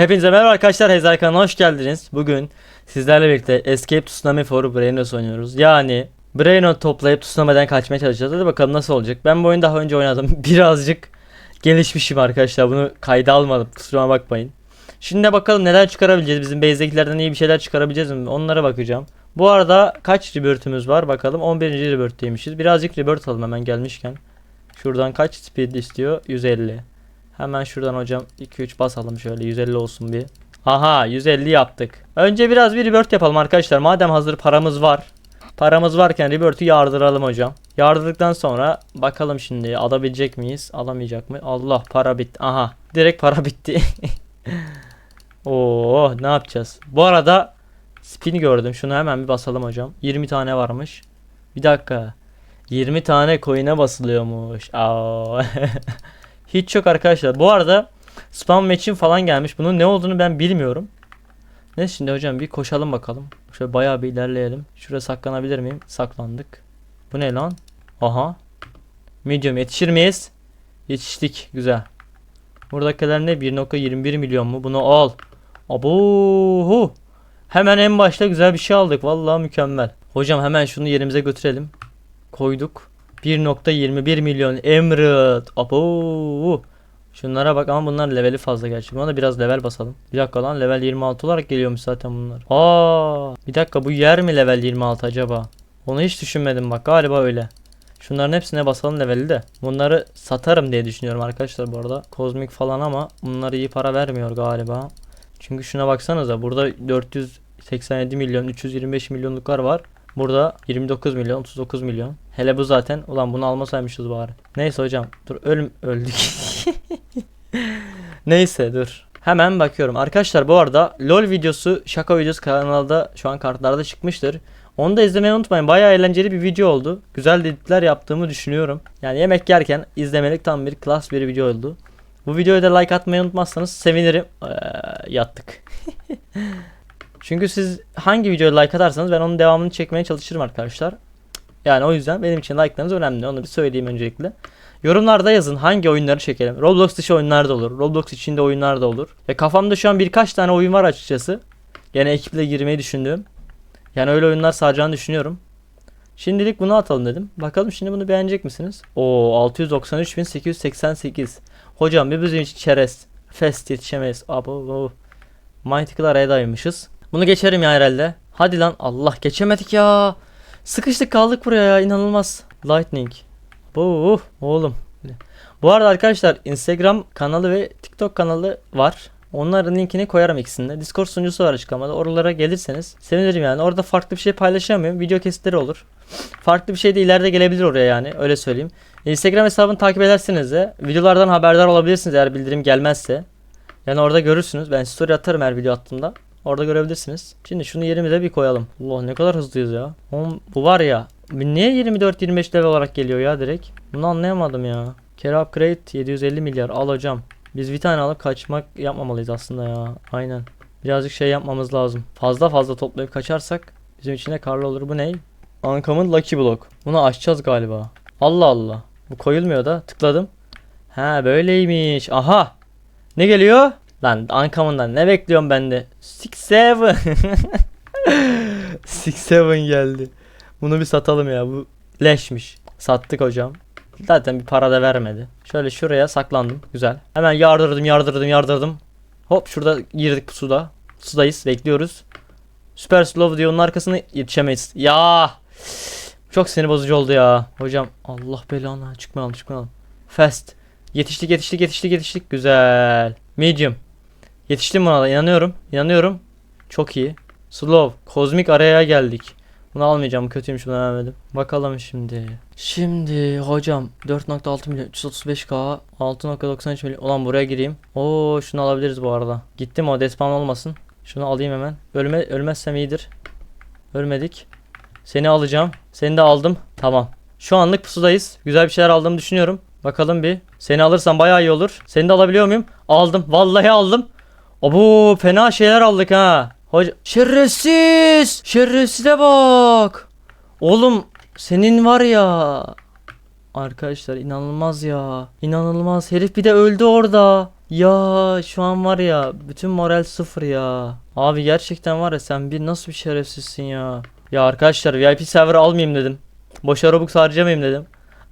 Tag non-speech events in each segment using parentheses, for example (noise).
Hepinize merhaba arkadaşlar Hezar kanalına hoş geldiniz. Bugün sizlerle birlikte Escape Tsunami for Brainos oynuyoruz. Yani Braino toplayıp Tsunami'den kaçmaya çalışacağız. Hadi bakalım nasıl olacak. Ben bu oyunu daha önce oynadım. (laughs) Birazcık gelişmişim arkadaşlar. Bunu kayda almadım. Kusuruma bakmayın. Şimdi bakalım neler çıkarabileceğiz. Bizim base'dekilerden iyi bir şeyler çıkarabileceğiz mi? Onlara bakacağım. Bu arada kaç rebirth'ümüz var bakalım. 11. rebirth'teymişiz. Birazcık rebirth alalım hemen gelmişken. Şuradan kaç speed istiyor? 150. Hemen şuradan hocam 2-3 basalım şöyle 150 olsun bir. Aha 150 yaptık. Önce biraz bir rebirth yapalım arkadaşlar. Madem hazır paramız var. Paramız varken rebirth'ü yardıralım hocam. Yardırdıktan sonra bakalım şimdi alabilecek miyiz? Alamayacak mı? Allah para bitti. Aha direkt para (laughs) bitti. Oo ne yapacağız? Bu arada spin gördüm. Şunu hemen bir basalım hocam. 20 tane varmış. Bir dakika. 20 tane coin'e basılıyormuş. Aa. (laughs) Hiç yok arkadaşlar. Bu arada spam match'in falan gelmiş. Bunun ne olduğunu ben bilmiyorum. Ne şimdi hocam bir koşalım bakalım. Şöyle bayağı bir ilerleyelim. Şuraya saklanabilir miyim? Saklandık. Bu ne lan? Aha. Medium yetişir miyiz? Yetiştik. Güzel. Buradakiler ne? 1.21 milyon mu? Bunu al. Abu. Hemen en başta güzel bir şey aldık. Vallahi mükemmel. Hocam hemen şunu yerimize götürelim. Koyduk. 1.21 milyon Emerald. Abo. Şunlara bak ama bunlar leveli fazla gerçi. Buna da biraz level basalım. Bir dakika lan level 26 olarak geliyormuş zaten bunlar. Aa, bir dakika bu yer mi level 26 acaba? Onu hiç düşünmedim bak galiba öyle. Şunların hepsine basalım leveli de. Bunları satarım diye düşünüyorum arkadaşlar bu arada. Kozmik falan ama bunlar iyi para vermiyor galiba. Çünkü şuna baksanıza burada 487 milyon 325 milyonluklar var. Burada 29 milyon 39 milyon. Hele bu zaten. Ulan bunu almasaymışız bari. Neyse hocam. Dur ölüm öldük. (laughs) Neyse dur. Hemen bakıyorum. Arkadaşlar bu arada LOL videosu şaka videosu kanalda şu an kartlarda çıkmıştır. Onu da izlemeyi unutmayın. Bayağı eğlenceli bir video oldu. Güzel editler yaptığımı düşünüyorum. Yani yemek yerken izlemelik tam bir klas bir video oldu. Bu videoya da like atmayı unutmazsanız sevinirim. Ee, yattık. (laughs) Çünkü siz hangi videoya like atarsanız ben onun devamını çekmeye çalışırım arkadaşlar. Yani o yüzden benim için like'larınız önemli. Onu bir söyleyeyim öncelikle. Yorumlarda yazın hangi oyunları çekelim. Roblox dışı oyunlar da olur. Roblox içinde oyunlar da olur. Ve kafamda şu an birkaç tane oyun var açıkçası. Gene ekiple girmeyi düşündüğüm. Yani öyle oyunlar saracağını düşünüyorum. Şimdilik bunu atalım dedim. Bakalım şimdi bunu beğenecek misiniz? Oo 693.888. Hocam bir bizim için çerez. Fest yetişemeyiz. Abo. Mythical arayadaymışız. Bunu geçerim ya herhalde. Hadi lan Allah geçemedik ya. Sıkıştık kaldık buraya ya inanılmaz. Lightning. Bu oğlum. Bu arada arkadaşlar Instagram kanalı ve TikTok kanalı var. Onların linkini koyarım ikisinde. Discord sunucusu var açıklamada. Oralara gelirseniz sevinirim yani. Orada farklı bir şey paylaşamıyorum. Video kesitleri olur. Farklı bir şey de ileride gelebilir oraya yani. Öyle söyleyeyim. Instagram hesabını takip ederseniz de videolardan haberdar olabilirsiniz eğer bildirim gelmezse. Yani orada görürsünüz. Ben story atarım her video attığımda. Orada görebilirsiniz. Şimdi şunu yerimize bir koyalım. Allah ne kadar hızlıyız ya. Oğlum, bu var ya. Niye 24-25 level olarak geliyor ya direkt? Bunu anlayamadım ya. Care upgrade 750 milyar. Al hocam. Biz bir tane alıp kaçmak yapmamalıyız aslında ya. Aynen. Birazcık şey yapmamız lazım. Fazla fazla toplayıp kaçarsak bizim için de karlı olur. Bu ne? Ankamın Lucky Block. Bunu açacağız galiba. Allah Allah. Bu koyulmuyor da. Tıkladım. Ha böyleymiş. Aha. Ne geliyor? Lan Ankam'ından ne bekliyorum ben de? 6-7 6-7 geldi. Bunu bir satalım ya bu leşmiş. Sattık hocam. Zaten bir para da vermedi. Şöyle şuraya saklandım. Güzel. Hemen yardırdım yardırdım yardırdım. Hop şurada girdik suda. Sudayız bekliyoruz. Süper slow diyor onun arkasına yetişemeyiz. Ya. Çok sinir bozucu oldu ya. Hocam Allah belanı çıkmayalım çıkmayalım. Fast. Yetiştik yetiştik yetiştik yetiştik. Güzel. Medium. Yetiştim buna da inanıyorum. İnanıyorum. Çok iyi. Slow. Kozmik araya geldik. Bunu almayacağım. Kötüymüş bunu vermedim. Bakalım şimdi. Şimdi hocam 4.6 milyon 335k 6.93 milyon. Ulan buraya gireyim. Oo şunu alabiliriz bu arada. Gittim o despawn olmasın. Şunu alayım hemen. Ölme, ölmezsem iyidir. Ölmedik. Seni alacağım. Seni de aldım. Tamam. Şu anlık pusudayız. Güzel bir şeyler aldığımı düşünüyorum. Bakalım bir. Seni alırsam bayağı iyi olur. Seni de alabiliyor muyum? Aldım. Vallahi aldım. Abo fena şeyler aldık ha. Hoca şerefsiz. Şerefsize bak. Oğlum senin var ya. Arkadaşlar inanılmaz ya. İnanılmaz. Herif bir de öldü orada. Ya şu an var ya bütün moral sıfır ya. Abi gerçekten var ya sen bir nasıl bir şerefsizsin ya. Ya arkadaşlar VIP server almayayım dedim. Boşa Robux harcamayayım dedim.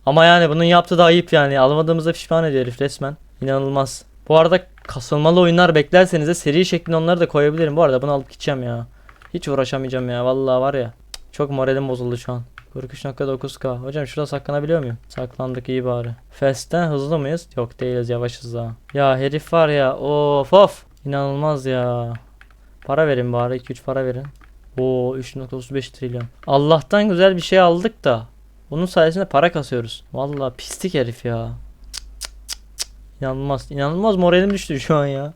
Ama yani bunun yaptığı da ayıp yani. Almadığımızda pişman ediyor herif resmen. İnanılmaz. Bu arada kasılmalı oyunlar beklerseniz de seri şeklinde onları da koyabilirim. Bu arada bunu alıp gideceğim ya. Hiç uğraşamayacağım ya. Vallahi var ya. Çok moralim bozuldu şu an. 43.9k. Hocam şurada saklanabiliyor muyum? Saklandık iyi bari. Fast'ten hızlı mıyız? Yok değiliz yavaşız daha. Ya herif var ya. Of of. İnanılmaz ya. Para verin bari. 2-3 para verin. Oo 3.35 trilyon. Allah'tan güzel bir şey aldık da. Bunun sayesinde para kasıyoruz. Vallahi pislik herif ya. Cık, cık, cık, cık. İnanılmaz. İnanılmaz moralim düştü şu an ya.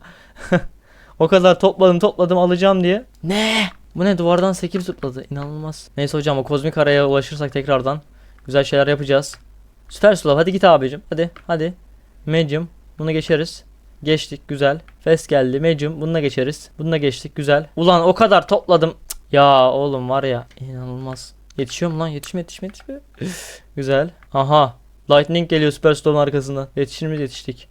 (laughs) o kadar topladım topladım alacağım diye. Ne? Bu ne duvardan sekip zıpladı. İnanılmaz. Neyse hocam o kozmik araya ulaşırsak tekrardan güzel şeyler yapacağız. Süper Slav hadi git abicim. Hadi hadi. Medium. Bunu geçeriz. Geçtik güzel. Fast geldi. Medium. Bununla geçeriz. Bununla geçtik güzel. Ulan o kadar topladım. Ya oğlum var ya inanılmaz. Yetişiyorum lan yetişme yetişme yetişme. (laughs) güzel. Aha. Lightning geliyor Süper Slow'un arkasından. Yetişir miyiz yetiştik.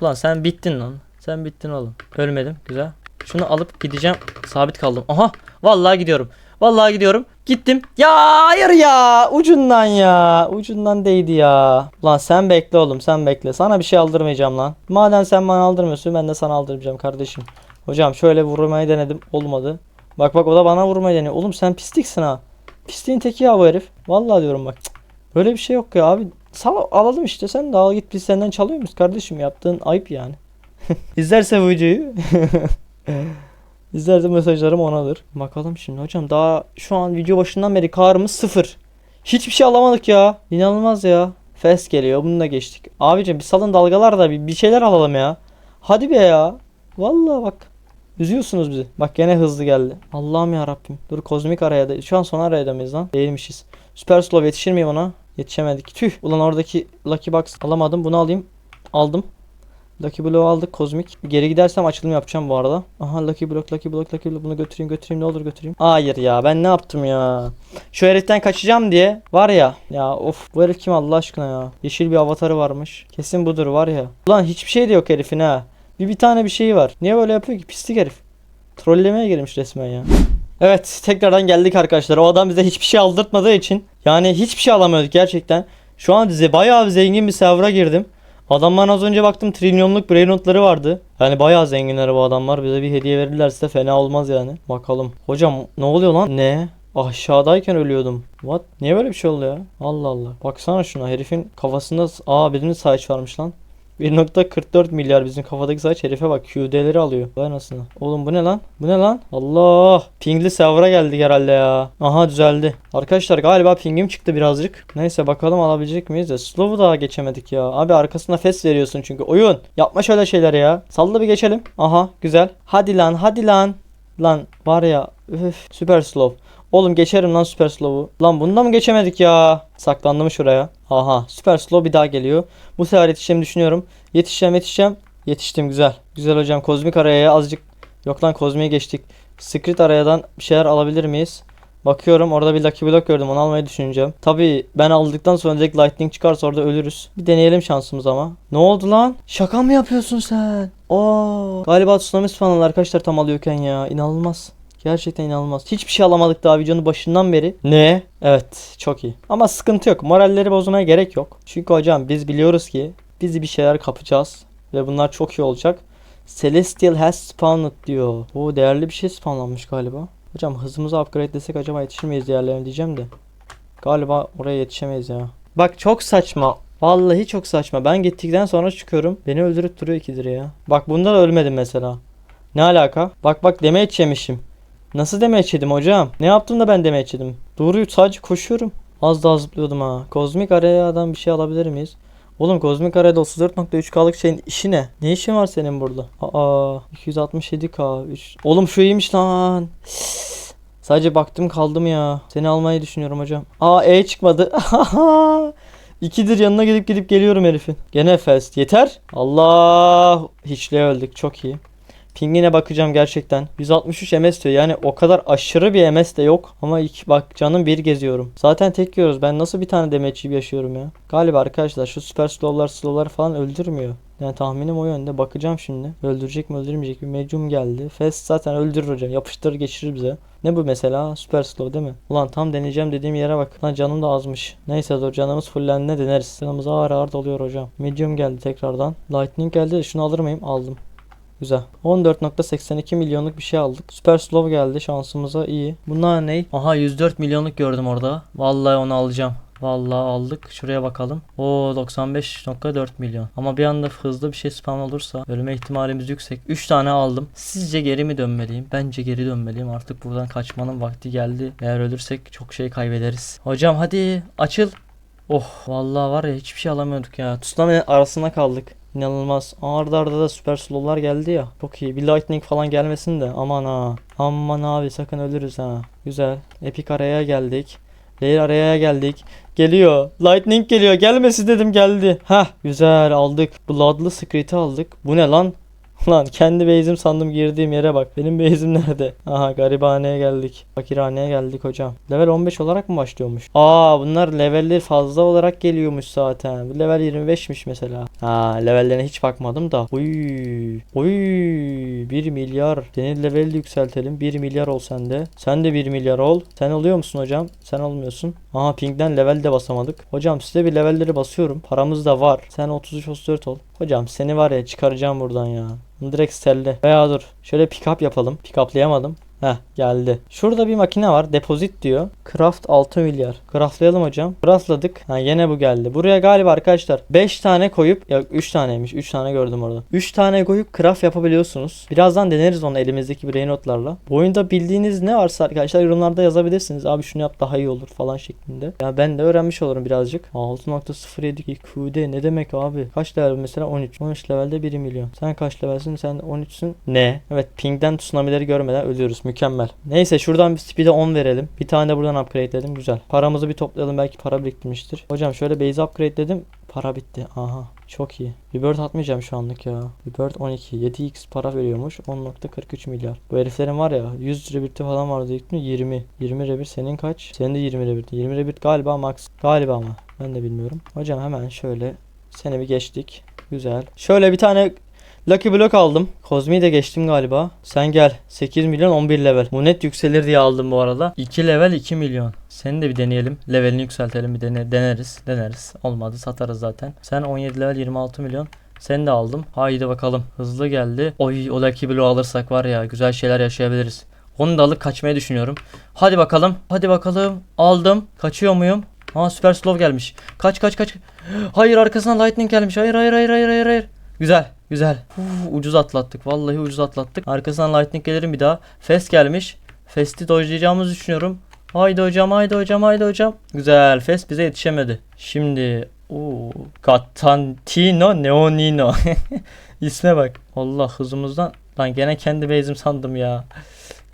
Ulan sen bittin lan. Sen bittin oğlum. Ölmedim. Güzel. Şunu alıp gideceğim. Sabit kaldım. Aha. Vallahi gidiyorum. Vallahi gidiyorum. Gittim. Ya hayır ya. Ucundan ya. Ucundan değdi ya. Ulan sen bekle oğlum sen bekle. Sana bir şey aldırmayacağım lan. Madem sen bana aldırmıyorsun ben de sana aldırmayacağım kardeşim. Hocam şöyle vurmayı denedim. Olmadı. Bak bak o da bana vurmayı deniyor. Oğlum sen pisliksin ha. Pisliğin teki ya bu herif. Vallahi diyorum bak. Böyle bir şey yok ya abi. Sal alalım işte sen de al git biz senden çalıyor muyuz kardeşim yaptığın ayıp yani. (laughs) İzlerse bu videoyu. (laughs) İzlerse mesajlarım onadır. Bakalım şimdi hocam daha şu an video başından beri karımız sıfır. Hiçbir şey alamadık ya. İnanılmaz ya. Fes geliyor bunu da geçtik. Abicim bir salın dalgalar da bir, bir şeyler alalım ya. Hadi be ya. Vallahi bak. Üzüyorsunuz bizi. Bak gene hızlı geldi. Allah'ım ya Rabbim. Dur kozmik araya da. Şu an son araya lan? Değilmişiz. Süper Slow yetişir miyim ona? Yetişemedik. Tüh. Ulan oradaki Lucky Box alamadım. Bunu alayım. Aldım. Lucky Block'u aldık kozmik. Geri gidersem açılım yapacağım bu arada. Aha Lucky Block, Lucky Block, Lucky Block. Bunu götüreyim, götüreyim. Ne olur götüreyim. Hayır ya ben ne yaptım ya. Şu heriften kaçacağım diye. Var ya. Ya of bu herif kim Allah aşkına ya. Yeşil bir avatarı varmış. Kesin budur var ya. Ulan hiçbir şey de yok herifin ha. Bir bir tane bir şeyi var. Niye böyle yapıyor ki? Pislik herif. Trollemeye gelmiş resmen ya. Evet tekrardan geldik arkadaşlar. O adam bize hiçbir şey aldırtmadığı için yani hiçbir şey alamıyorduk gerçekten. Şu an bize bayağı zengin bir server'a girdim. Adamlar az önce baktım trilyonluk brain notları vardı. Yani bayağı zenginler bu adamlar. Bize bir hediye verirlerse fena olmaz yani. Bakalım. Hocam ne oluyor lan? Ne? Aşağıdayken ölüyordum. What? Niye böyle bir şey oldu ya? Allah Allah. Baksana şuna herifin kafasında aa birinin saç varmış lan. 1.44 milyar bizim kafadaki saç herife bak QD'leri alıyor. Vay anasını. Oğlum bu ne lan? Bu ne lan? Allah. Pingli server'a geldik herhalde ya. Aha düzeldi. Arkadaşlar galiba pingim çıktı birazcık. Neyse bakalım alabilecek miyiz de. Slow'u daha geçemedik ya. Abi arkasına fes veriyorsun çünkü. Oyun. Yapma şöyle şeyler ya. Salla bir geçelim. Aha güzel. Hadi lan hadi lan. Lan var ya. Üf, süper slow. Oğlum geçerim lan süper slow'u. Lan bunda mı geçemedik ya? Saklandım şuraya. Aha süper slow bir daha geliyor. Bu sefer yetişeceğimi düşünüyorum. Yetişeceğim yetişeceğim. Yetiştim güzel. Güzel hocam kozmik araya azıcık. Yok lan kozmiğe geçtik. Secret arayadan bir şeyler alabilir miyiz? Bakıyorum orada bir Lucky Block gördüm onu almayı düşüneceğim. Tabi ben aldıktan sonra direkt Lightning çıkarsa orada ölürüz. Bir deneyelim şansımız ama. Ne oldu lan? Şaka mı yapıyorsun sen? Oo. Galiba tsunami spawnladı arkadaşlar tam alıyorken ya. İnanılmaz. Gerçekten inanılmaz. Hiçbir şey alamadık daha videonun başından beri. Ne? Evet çok iyi. Ama sıkıntı yok. Moralleri bozmaya gerek yok. Çünkü hocam biz biliyoruz ki bizi bir şeyler kapacağız. Ve bunlar çok iyi olacak. Celestial has spawned diyor. O değerli bir şey spawnlanmış galiba. Hocam hızımızı upgrade desek acaba yetişir miyiz diğerlerine diyeceğim de. Galiba oraya yetişemeyiz ya. Bak çok saçma. Vallahi çok saçma. Ben gittikten sonra çıkıyorum. Beni öldürüp duruyor ikidir ya. Bak bunda da ölmedim mesela. Ne alaka? Bak bak damage yemişim. Nasıl damage yedim hocam? Ne yaptım da ben damage yedim? Doğru sadece koşuyorum. Az daha zıplıyordum ha. Kozmik arayadan bir şey alabilir miyiz? Oğlum kozmik arada 34.3K'lık şeyin işi ne? Ne işin var senin burada? Aa 267K. 3. Oğlum şu iyiymiş lan. Sadece baktım kaldım ya. Seni almayı düşünüyorum hocam. Aa E çıkmadı. (laughs) İkidir yanına gidip gidip geliyorum herifin. Gene fast. Yeter. Allah. Hiçliğe öldük. Çok iyi. Pingine bakacağım gerçekten. 163 MS diyor. Yani o kadar aşırı bir MS de yok. Ama ilk bak canım bir geziyorum. Zaten tek yiyoruz. Ben nasıl bir tane yiyip yaşıyorum ya. Galiba arkadaşlar şu süper slowlar slowlar falan öldürmüyor. Yani tahminim o yönde. Bakacağım şimdi. Öldürecek mi öldürmeyecek mi? Medium geldi. Fast zaten öldürür hocam. Yapıştırır geçirir bize. Ne bu mesela? Süper slow değil mi? Ulan tam deneyeceğim dediğim yere bak. Lan canım da azmış. Neyse dur canımız fullendi ne deneriz. Canımız ağır ağır doluyor hocam. Medium geldi tekrardan. Lightning geldi. de Şunu alır mıyım? Aldım. Güzel. 14.82 milyonluk bir şey aldık. Süper slow geldi şansımıza iyi. Bunlar ne? Aha 104 milyonluk gördüm orada. Vallahi onu alacağım. Vallahi aldık. Şuraya bakalım. O 95.4 milyon. Ama bir anda hızlı bir şey spam olursa ölme ihtimalimiz yüksek. 3 tane aldım. Sizce geri mi dönmeliyim? Bence geri dönmeliyim. Artık buradan kaçmanın vakti geldi. Eğer ölürsek çok şey kaybederiz. Hocam hadi açıl. Oh vallahi var ya hiçbir şey alamıyorduk ya. Tsunami arasında kaldık. İnanılmaz. Arda arda da süper slowlar geldi ya. Çok iyi. Bir lightning falan gelmesin de. Aman ha. Aman abi sakın ölürüz ha. Güzel. Epic araya geldik. Layer araya geldik. Geliyor. Lightning geliyor. Gelmesi dedim geldi. Hah güzel aldık. Bloodlı Secret'i aldık. Bu ne lan? Lan kendi base'im sandım girdiğim yere bak. Benim base'im nerede? Aha garibaneye geldik. Fakirhaneye geldik hocam. Level 15 olarak mı başlıyormuş? Aa bunlar levelleri fazla olarak geliyormuş zaten. Bu level 25'miş mesela. Ha levellerine hiç bakmadım da. Uy. Uy. 1 milyar. Senin leveli yükseltelim. 1 milyar ol sen de. Sen de 1 milyar ol. Sen oluyor musun hocam? Sen olmuyorsun. Aha pingden level de basamadık. Hocam size bir levelleri basıyorum. Paramız da var. Sen 33-34 ol. Hocam seni var ya çıkaracağım buradan ya. Direkt selle. Veya dur. Şöyle pick up yapalım. Pick uplayamadım. Heh geldi. Şurada bir makine var. Depozit diyor. Craft 6 milyar. Craftlayalım hocam. Craftladık. Ha yine bu geldi. Buraya galiba arkadaşlar 5 tane koyup ya 3 taneymiş. 3 tane gördüm orada. 3 tane koyup craft yapabiliyorsunuz. Birazdan deneriz onu elimizdeki brain notlarla. Bu oyunda bildiğiniz ne varsa arkadaşlar yorumlarda yazabilirsiniz. Abi şunu yap daha iyi olur falan şeklinde. Ya ben de öğrenmiş olurum birazcık. 6.07 IQ'de ne demek abi? Kaç level mesela 13. 13 levelde 1 milyon. Sen kaç levelsin? Sen 13'sün. Ne? Evet pingden tsunami'leri görmeden ölüyoruz. Mükemmel. Neyse şuradan bir speed'e 10 verelim. Bir tane de buradan upgrade edelim. Güzel. Paramızı bir toplayalım. Belki para biriktirmiştir. Hocam şöyle base upgrade dedim. Para bitti. Aha. Çok iyi. Rebirth atmayacağım şu anlık ya. Rebirth 12. 7x para veriyormuş. 10.43 milyar. Bu heriflerin var ya 100 Rebirth'i falan vardı ilk mi? 20. 20 Rebirth senin kaç? Senin de 20 Rebirth. 20 Rebirth galiba max. Galiba ama. Ben de bilmiyorum. Hocam hemen şöyle seni bir geçtik. Güzel. Şöyle bir tane Lucky Block aldım. Kozmi'yi de geçtim galiba. Sen gel. 8 milyon 11 level. Bu net yükselir diye aldım bu arada. 2 level 2 milyon. Seni de bir deneyelim. Levelini yükseltelim bir dene deneriz. Deneriz. Olmadı satarız zaten. Sen 17 level 26 milyon. Seni de aldım. Haydi bakalım. Hızlı geldi. Oy o Lucky Block alırsak var ya güzel şeyler yaşayabiliriz. Onu da alıp kaçmayı düşünüyorum. Hadi bakalım. Hadi bakalım. Aldım. Kaçıyor muyum? Aa süper slow gelmiş. Kaç kaç kaç. Hayır arkasından lightning gelmiş. Hayır hayır hayır hayır hayır hayır. Güzel. Güzel. Uf, ucuz atlattık. Vallahi ucuz atlattık. Arkasından lightning gelirim bir daha. Fest gelmiş. Fest'i dojlayacağımızı düşünüyorum. Haydi hocam haydi hocam haydi hocam. Güzel. Fest bize yetişemedi. Şimdi Oo, Gatantino Neonino. (laughs) İsme bak. Allah hızımızdan. Lan gene kendi base'im sandım ya.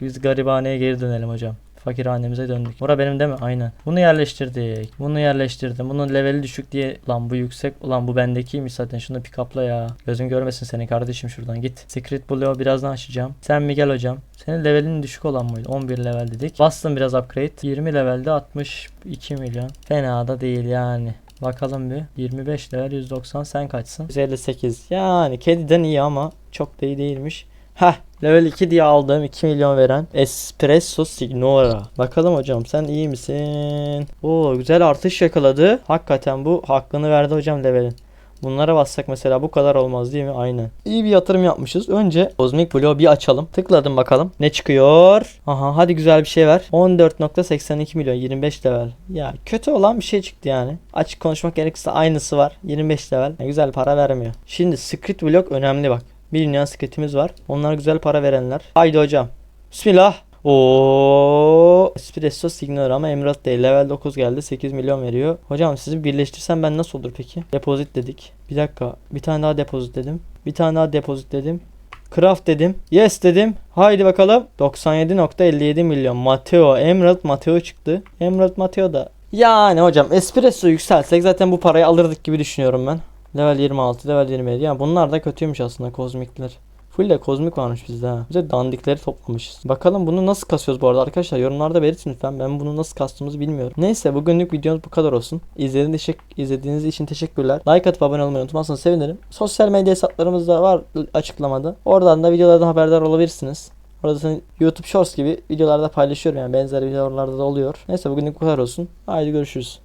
Biz garibaneye geri dönelim hocam. Fakirhanemize döndük. Bura benim değil mi? Aynen. Bunu yerleştirdik. Bunu yerleştirdim. Bunun leveli düşük diye. Lan bu yüksek. Ulan bu bendekiymiş zaten. Şunu pick up'la ya. Gözün görmesin seni kardeşim şuradan git. Secret Blue'u birazdan açacağım. Sen mi gel hocam? Senin levelin düşük olan mıydı? 11 level dedik. Bastım biraz upgrade. 20 levelde 62 milyon. Fena da değil yani. Bakalım bir. 25 level 190 sen kaçsın? 158. Yani kediden iyi ama çok da iyi değilmiş. Heh level 2 diye aldığım 2 milyon veren Espresso Signora. Bakalım hocam sen iyi misin? Oo güzel artış yakaladı. Hakikaten bu hakkını verdi hocam levelin. Bunlara bassak mesela bu kadar olmaz değil mi? Aynen. İyi bir yatırım yapmışız. Önce Cosmic Blue'u bir açalım. Tıkladım bakalım. Ne çıkıyor? Aha hadi güzel bir şey ver. 14.82 milyon 25 level. Ya kötü olan bir şey çıktı yani. Açık konuşmak gerekirse aynısı var. 25 level. Ya, güzel para vermiyor. Şimdi Script Block önemli bak. Bir dünya scriptimiz var. Onlar güzel para verenler. Haydi hocam. Bismillah. Oo, Espresso Signor ama Emerald değil. Level 9 geldi. 8 milyon veriyor. Hocam sizi birleştirsem ben nasıl olur peki? Depozit dedik. Bir dakika. Bir tane daha depozit dedim. Bir tane daha depozit dedim. Craft dedim. Yes dedim. Haydi bakalım. 97.57 milyon. Mateo. Emerald Mateo çıktı. Emerald Mateo da. Yani hocam espresso yükselsek zaten bu parayı alırdık gibi düşünüyorum ben. Level 26, level 27. Yani bunlar da kötüymüş aslında kozmikler. Full de kozmik varmış bizde ha. Bize dandikleri toplamışız. Bakalım bunu nasıl kasıyoruz bu arada arkadaşlar. Yorumlarda belirtin lütfen. Ben bunu nasıl kastığımızı bilmiyorum. Neyse bugünlük videomuz bu kadar olsun. İzlediğiniz, teşek- izlediğiniz için teşekkürler. Like atıp abone olmayı unutmazsanız sevinirim. Sosyal medya hesaplarımız da var açıklamada. Oradan da videolardan haberdar olabilirsiniz. Orada zaten YouTube Shorts gibi videolarda paylaşıyorum yani benzer videolarda da oluyor. Neyse bugünlük bu kadar olsun. Haydi görüşürüz.